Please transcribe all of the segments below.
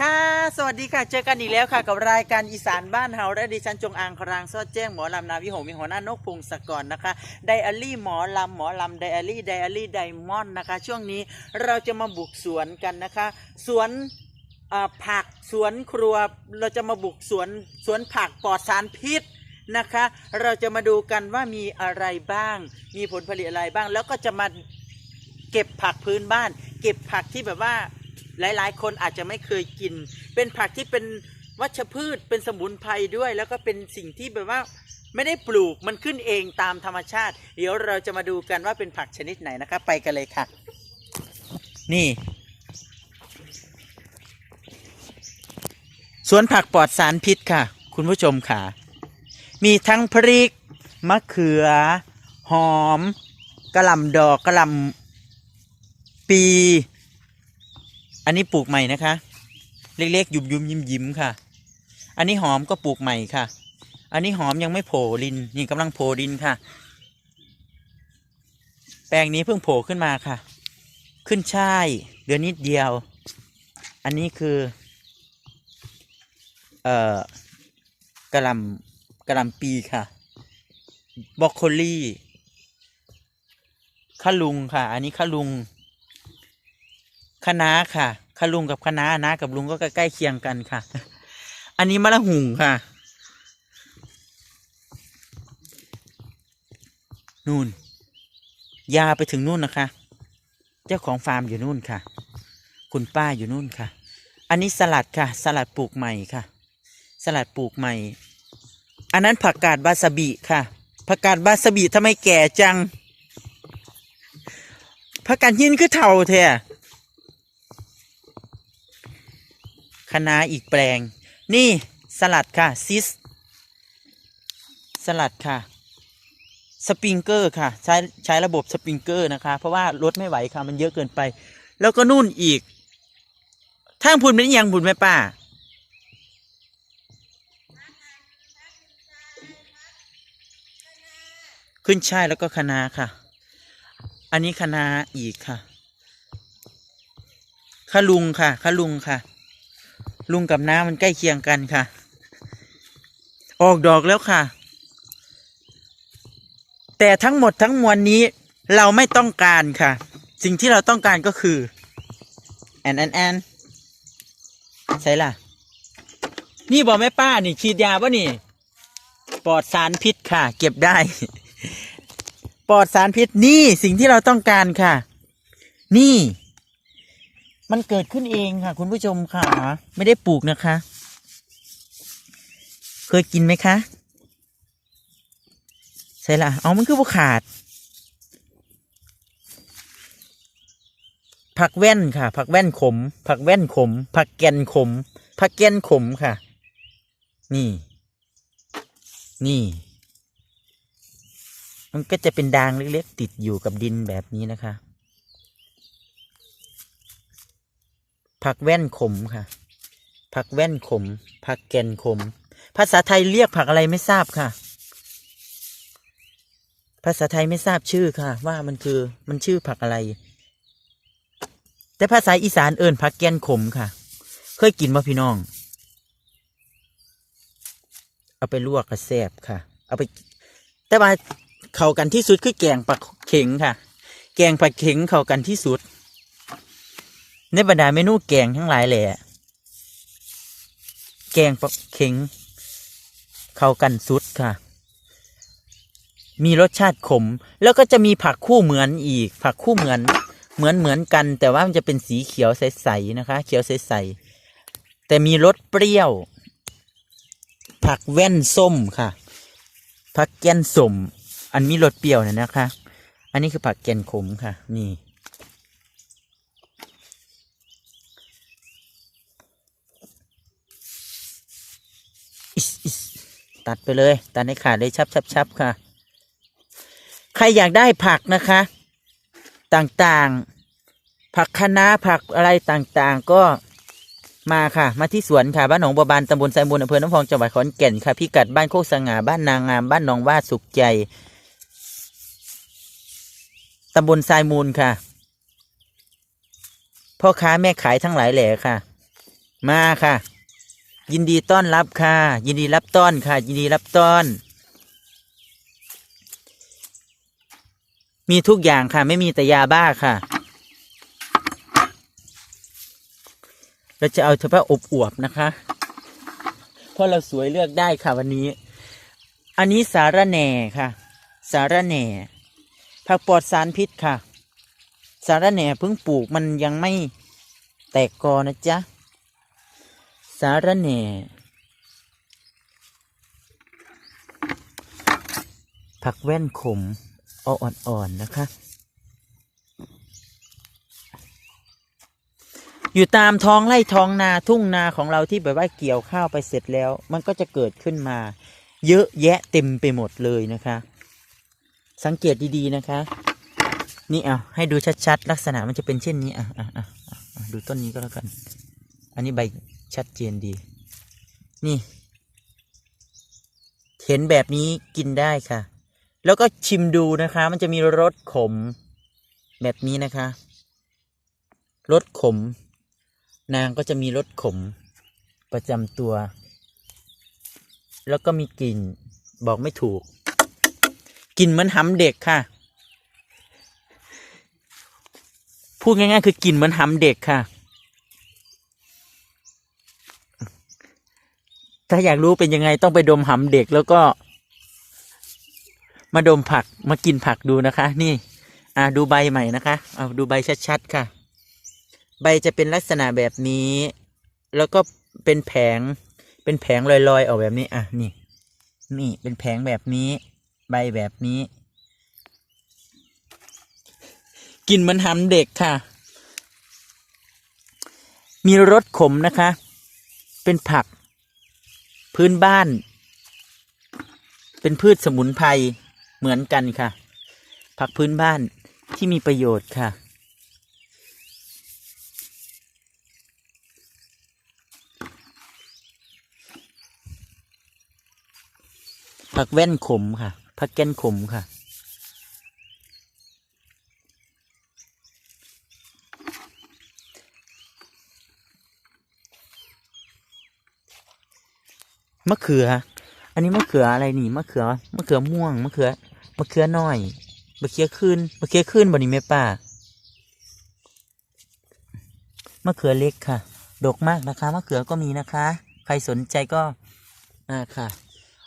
ค่ะ สวัสดีค่ะ เจอกันอีกแล้วค่ะ กับรายการอีสานบ้านเฮาและดิฉันจงอางครางซอดแจ้งหมอลำนาวิหงมีหัวหน้านกพงศกรนะคะไดอารี่หมอลำหมอลำไดอารี่ไดอารี่ไดมอนด์นะคะ ช่วงนี้เราจะมาบุกสวนกันนะคะ สวนอ่าผักสวนครัวเราจะมาบุกสวนสวนผักปลอดสารพิษนะคะ เราจะมาดูกันว่ามีอะไรบ้าง มีผลผลิตอะไรบ้าง แล้วก็จะมาเก็บผักพื้นบ้าน เก็บผักที่แบบว่า หลายๆ คนอาจจะไม่เคยกิน เป็นผักที่เป็นวัชพืชเป็นสมุนไพรด้วย แล้วก็เป็นสิ่งที่แบบว่าไม่ได้ปลูกมันขึ้นเองตามธรรมชาติ เดี๋ยวเราจะมาดูกันว่าเป็นผักชนิดไหนนะคะไปกันเลยค่ะ นี่ สวนผักปลอดสารพิษค่ะ คุณผู้ชมค่ะ มีทั้งพริก มะเขือ หอมกระหล่ำดอกกระหล่ำปี อันนี้ปลูกใหม่นะคะ เล็กๆ ยุบยุมยิ้มยิ้มๆค่ะ อันนี้หอมก็ปลูกใหม่ค่ะ อันนี้หอมยังไม่โผล่ดินนี่กำลังโผล่ดินค่ะ แปลงนี้เพิ่งโผล่ขึ้นมาค่ะ ขึ้นช่ายเดือนนิดเดียว อันนี้คือ เอ่อกระลำกระลำปีค่ะบรอกโคลี่ขะลุงค่ะ อันนี้ขะลุง คะน้าค่ะขะลุงกับคะน้านะกับลุงก็ใกล้เคียงกันค่ะ อันนี้มะละหุงค่ะ นู่น ยาไปถึงนู่นนะคะ เจ้าของฟาร์มอยู่นู่นค่ะ คุณป้าอยู่นู่นค่ะ อันนี้สลัดค่ะ สลัดปลูกใหม่ค่ะ สลัดปลูกใหม่ อันนั้นผักกาดบาสบิค่ะผักกาดบาสบิทำไมแก่จังผักกาดหินคือเท่าแท้ คะน้าอีกแปลง นี่สลัดค่ะซิส สลัดค่ะ สปริงเกอร์ค่ะ ใช้ใช้ระบบสปริงเกอร์นะคะ เพราะว่ารถไม่ไหวค่ะ มันเยอะเกินไป แล้วก็นู่นอีกทางพุ่นเป็นยังพุ่นไหมป้าขึ้นช่ายแล้วก็คะน้าค่ะ อันนี้คะน้าอีกค่ะคะลุงค่ะคะลุงค่ะ ลุงกับน้ามันใกล้เคียงกันค่ะ ออกดอกแล้วค่ะ แต่ทั้งหมดทั้งมวลนี้เราไม่ต้องการค่ะ สิ่งที่เราต้องการก็คือ แอนแอนแอนใช่ล่ะ นี่บอกแม่ป้านี่ฉีดยาป่ะนี่ ปลอดสารพิษค่ะ เก็บได้ ปลอดสารพิษนี่สิ่งที่เราต้องการค่ะ นี่ มันเกิดขึ้นเองค่ะ คุณผู้ชมค่ะ ไม่ได้ปลูกนะคะ เคยกินไหมคะ ใช่ละเอามันคือบุขาด ผักแว่นค่ะ ผักแว่นขม ผักแว่นขม ผักแกนขม ผักแกนขมค่ะ นี่ นี่ มันก็จะเป็นดางเล็กๆติดอยู่กับดินแบบนี้นะคะ ผักแว่นขมค่ะ ผักแว่นขม ผักแกนขม ภาษาไทยเรียกผักอะไรไม่ทราบค่ะ ภาษาไทยไม่ทราบชื่อค่ะ ว่ามันคือมันชื่อผักอะไร แต่ภาษาอีสานเอิญผักแกนขมค่ะ เคยกินมาพี่น้อง เอาไปลวกกระแซบค่ะ เอาไป แต่ว่าเข้ากันที่สุดคือแกงปลาเข็งค่ะ แกงปลาเข็งเข้ากันที่สุด ในบรรดาเมนูแกงทั้งหลายแหละแกงปลาเข็งเข้ากันสุดค่ะ มีรสชาติขม แล้วก็จะมีผักคู่เหมือนอีก ผักคู่เหมือน เหมือนเหมือนกัน แต่ว่ามันจะเป็นสีเขียวใสๆนะคะ เขียวใสๆแต่มีรสเปรี้ยว ผักแว่นส้มค่ะ ผักแกนสมอันมีรสเปรี้ยวน่ยนะคะ อันนี้คือผักแกนขมค่ะ นี่ อิสอิส ตัดไปเลย ตัดให้ขาดเลยชับชับชับค่ะ ใครอยากได้ผักนะคะ ต่างๆ ผักคะน้าผักอะไรต่างๆ ก็มาค่ะ มาที่สวนค่ะ บ้านหนองบัวบานตำบลไซมูลอำเภอน้ำพองจังหวัดขอนแก่นค่ะพิกัดบ้านโคกสง่าบ้านนางงามบ้านหนองว่าสุขใจตำบลทรายมูลค่ะ พ่อค้าแม่ขายทั้งหลายแหล่ค่ะ มาค่ะ ยินดีต้อนรับค่ะ ยินดีรับต้อนค่ะ ยินดีรับต้อน มีทุกอย่างค่ะ ไม่มีแต่ยาบ้าค่ะ เราจะเอาเฉพาะอบอวบนะคะ เพราะเราสวยเลือกได้ค่ะวันนี้ อันนี้สาระแหน่ค่ะ สาระแหน่ ผักปลอดสารพิษค่ะ สาระแหน่เพิ่งปลูกมันยังไม่แตกกอนะจ๊ะ สาระแหน่ ผักแว่นขมอ่อนๆนะคะ อยู่ตามท้องไร่ท้องนาทุ่งนาของเราที่แบบว่าเกี่ยวข้าวไปเสร็จแล้ว มันก็จะเกิดขึ้นมา เยอะแยะเต็มไปหมดเลยนะคะ สังเกตดีๆนะคะ นี่เอาให้ดูชัดๆ ลักษณะมันจะเป็นเช่นนี้อะอะอะอะอะดูต้นนี้ก็แล้วกัน อันนี้ใบ ชัดเจนดี นี่ เห็นแบบนี้กินได้ค่ะ แล้วก็ชิมดูนะคะ มันจะมีรสขม แบบนี้นะคะรสขม นางก็จะมีรสขม ประจำตัว แล้วก็มีกลิ่น บอกไม่ถูกกลิ่นเหมือนหำเด็กค่ะ พูดง่ายๆคือกลิ่นเหมือนหำเด็กค่ะ ถ้าอยากรู้เป็นยังไงต้องไปดมหำเด็กแล้วก็ มาดมผักมากินผักดูนะคะ นี่ อ่าดูใบใหม่นะคะเอาดูใบชัดๆค่ะ ใบจะเป็นลักษณะแบบนี้ แล้วก็เป็นแผง เป็นแผงลอยๆออกแบบนี้ อะนี่ นี่เป็นแผงแบบนี้ ใบแบบนี้กลิ่นเหมันหำเด็กค่ะ มีรสขมนะคะ เป็นผัก พื้นบ้าน เป็นพืชสมุนไพรเหมือนกันค่ะ ผักพื้นบ้านที่มีประโยชน์ค่ะ ผักแว่นขมค่ะ ผักแก้นขมค่ะ มะเขือ อันนี้มะเขืออะไรนี่มะเขือมะเขือม่วงมะเขือมะเขือน้อยมะเขือขึ้นมะเขือขึ้นบนนี้แม่ป้ามะเขือเล็กค่ะ ดกมากนะคะมะเขือก็มีนะคะ ใครสนใจก็อ่าค่ะ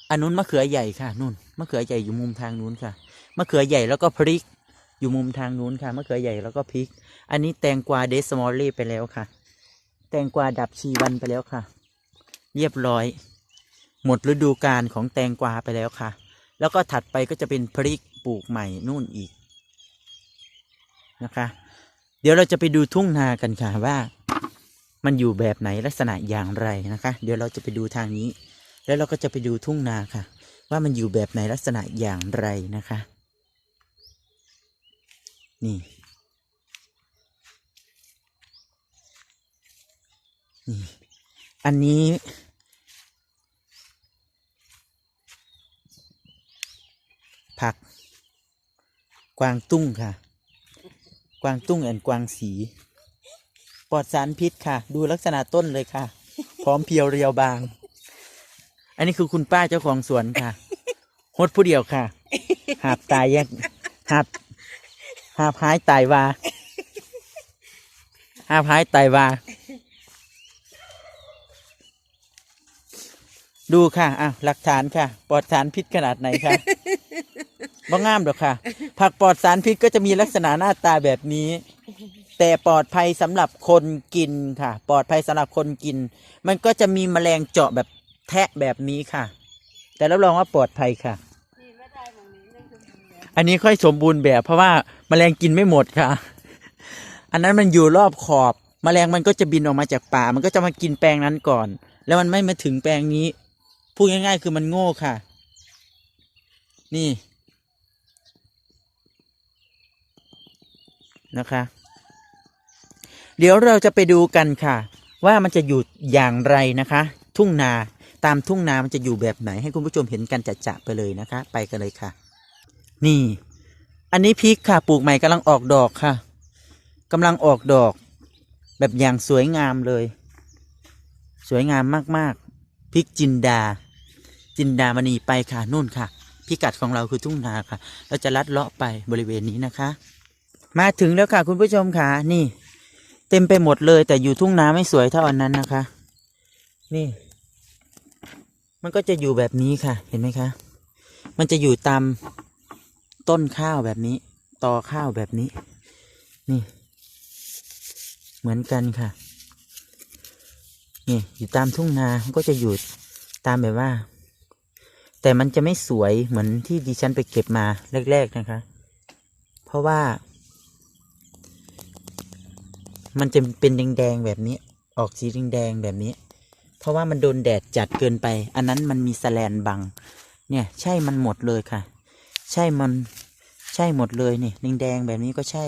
อันนู้นมะเขือใหญ่ค่ะนู่นมะเขือใหญ่อยู่มุมทางนู้นค่ะมะเขือใหญ่แล้วก็พริก อยู่มุมทางนู้นค่ะมะเขือใหญ่แล้วก็พริก อันนี้แตงกวาเดสมอลลี่ไปแล้วค่ะ แตงกวาดับชีวันไปแล้วค่ะ เรียบร้อย หมดฤดูกาลของแตงกวาไปแล้วค่ะ แล้วก็ถัดไปก็จะเป็นพริกปลูกใหม่นู่นอีกนะคะ เดี๋ยวเราจะไปดูทุ่งนากันค่ะว่า มันอยู่แบบไหนลักษณะอย่างไรนะคะ เดี๋ยวเราจะไปดูทางนี้ แล้วเราก็จะไปดูทุ่งนาค่ะ ว่ามันอยู่แบบไหนลักษณะอย่างไรนะคะ นี่นี่อันนี้ ผัก กวางตุ้งค่ะ กวางตุ้งแอนกวางสี ปลอดสารพิษค่ะ ดูลักษณะต้นเลยค่ะ พร้อมเพียวเรียวบาง อันนี้คือคุณป้าเจ้าของสวนค่ะฮดผู้เดียวค่ะ หาบตายแยกหาบหาบหายตายวาหาบหายตายวาดูค่ะ อะ หลักฐานค่ะ ปลอดสารพิษขนาดไหนคะ บ่งามหรอกค่ะ ผักปลอดสารพิษก็จะมีลักษณะหน้าตาแบบนี้ แต่ปลอดภัยสำหรับคนกินค่ะ ปลอดภัยสำหรับคนกิน มันก็จะมีแมลงเจาะแบบแทะแบบนี้ค่ะ แต่รับรองว่าปลอดภัยค่ะ อันนี้ค่อยสมบูรณ์แบบ เพราะว่าแมลงกินไม่หมดค่ะ อันนั้นมันอยู่รอบขอบ แมลงมันก็จะบินออกมาจากป่า มันก็จะมากินแปลงนั้นก่อน แล้วมันไม่มาถึงแปลงนี้พูดง่าย ๆ คือมันโง่ค่ะ นี่ นะคะ เดี๋ยวเราจะไปดูกันค่ะ ว่ามันจะอยู่อย่างไรนะคะ ทุ่งนาตามทุ่งนามันจะอยู่แบบไหน ให้คุณผู้ชมเห็นกันจะๆไปเลยนะคะ ไปกันเลยค่ะ นี่ อันนี้พริกค่ะปลูกใหม่กำลังออกดอกค่ะกำลังออกดอก แบบอย่างสวยงามเลย สวยงามมากๆพริกจินดา จินดามณีไปค่ะนู่นค่ะ พิกัดของเราคือทุ่งนาค่ะ เราจะลัดเลาะไปบริเวณนี้นะคะ มาถึงแล้วค่ะ คุณผู้ชมค่ะนี่ เต็มไปหมดเลย แต่อยู่ทุ่งนาไม่สวยเท่าอันนั้นนะคะ นี่ มันก็จะอยู่แบบนี้ค่ะ เห็นไหมคะ มันจะอยู่ตามต้นข้าวแบบนี้ตอข้าวแบบนี้ นี่ เหมือนกันค่ะ นี่อยู่ตามทุ่งนามันก็จะอยู่ตามแบบว่า แต่มันจะไม่สวยเหมือนที่ดิฉันไปเก็บมาแรก ๆนะคะ เพราะว่า มันจะเป็นแดงๆแบบนี้ ออกสีแดงๆแบบนี้ เพราะว่ามันโดนแดดจัดเกินไป อันนั้นมันมีแสแลนบัง เนี่ยใช่มันหมดเลยค่ะ ใช่มันใช่หมดเลยนี่แดงๆแบบนี้ก็ใช่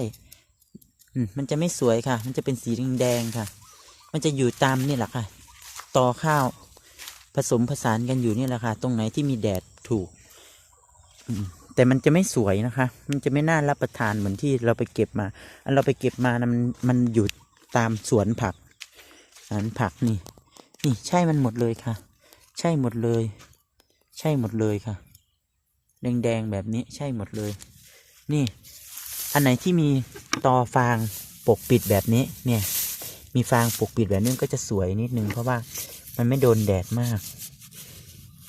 อืมมันจะไม่สวยค่ะ มันจะเป็นสีแดงๆค่ะ มันจะอยู่ตามนี่แหละค่ะตอข้าว ผสมผสานกันอยู่นี่แหละค่ะ ตรงไหนที่มีแดดถูกอืม แต่มันจะไม่สวยนะคะ มันจะไม่น่ารับประทานเหมือนที่เราไปเก็บมา อันเราไปเก็บมานะมันมันอยู่ตามสวนผักสวนผักนี่ นี่ใช่มันหมดเลยค่ะ ใช่หมดเลย ใช่หมดเลยค่ะ แดงๆแบบนี้ใช่หมดเลย นี่ อันไหนที่มีตอฟางปกปิดแบบนี้ เนี่ย มีฟางปกปิดแบบนี้ก็จะสวยนิดนึงเพราะว่ามันไม่โดนแดดมาก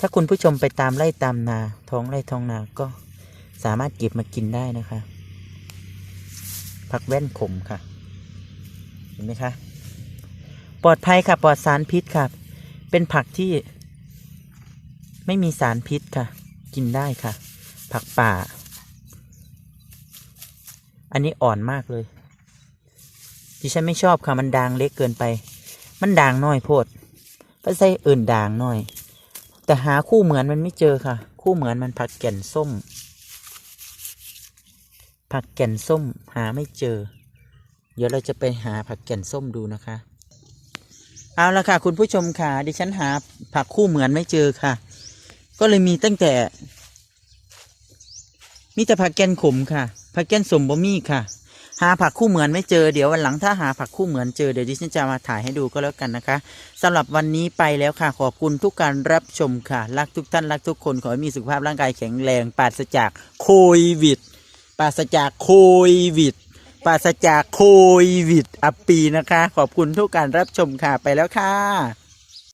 ถ้าคุณผู้ชมไปตามไร่ตามนา ท้องไร่ท้องนาก็ สามารถเก็บมากินได้นะคะ ผักแว่นขมค่ะ เห็นไหมคะ ปลอดภัยค่ะ ปลอดสารพิษค่ะ เป็นผักที่ ไม่มีสารพิษค่ะ กินได้ค่ะ ผักป่า อันนี้อ่อนมากเลย ดิฉันไม่ชอบค่ะ มันด่างเล็กเกินไป มันด่างน้อยโพดก็ใส่อื่นด่างน้อย แต่หาคู่เหมือนมันไม่เจอค่ะ คู่เหมือนมันผักแก่นส้ม ผักแก่นส้มหาไม่เจอ เดี๋ยวเราจะไปหาผักแก่นส้มดูนะคะ เอาละค่ะ คุณผู้ชมค่ะ ดิฉันหาผักคู่เหมือนไม่เจอค่ะ ก็เลยมีตั้งแต่ มีแต่ผักแก่นขมค่ะ ผักแก่นสมบ่มีค่ะ หาผักคู่เหมือนไม่เจอ เดี๋ยววันหลังถ้าหาผักคู่เหมือนเจอเดี๋ยวดิฉันจะมาถ่ายให้ดูก็แล้วกันนะคะสำหรับวันนี้ไปแล้วค่ะ ขอบคุณทุกการรับชมค่ะ รักทุกท่านรักทุกคนขอให้มีสุขภาพร่างกายแข็งแรงปราศจากโควิด ปราศจากโควิดปราศจากโควิด อัปปีนะคะ ขอบคุณทุกการรับชมค่ะ ไปแล้วค่ะ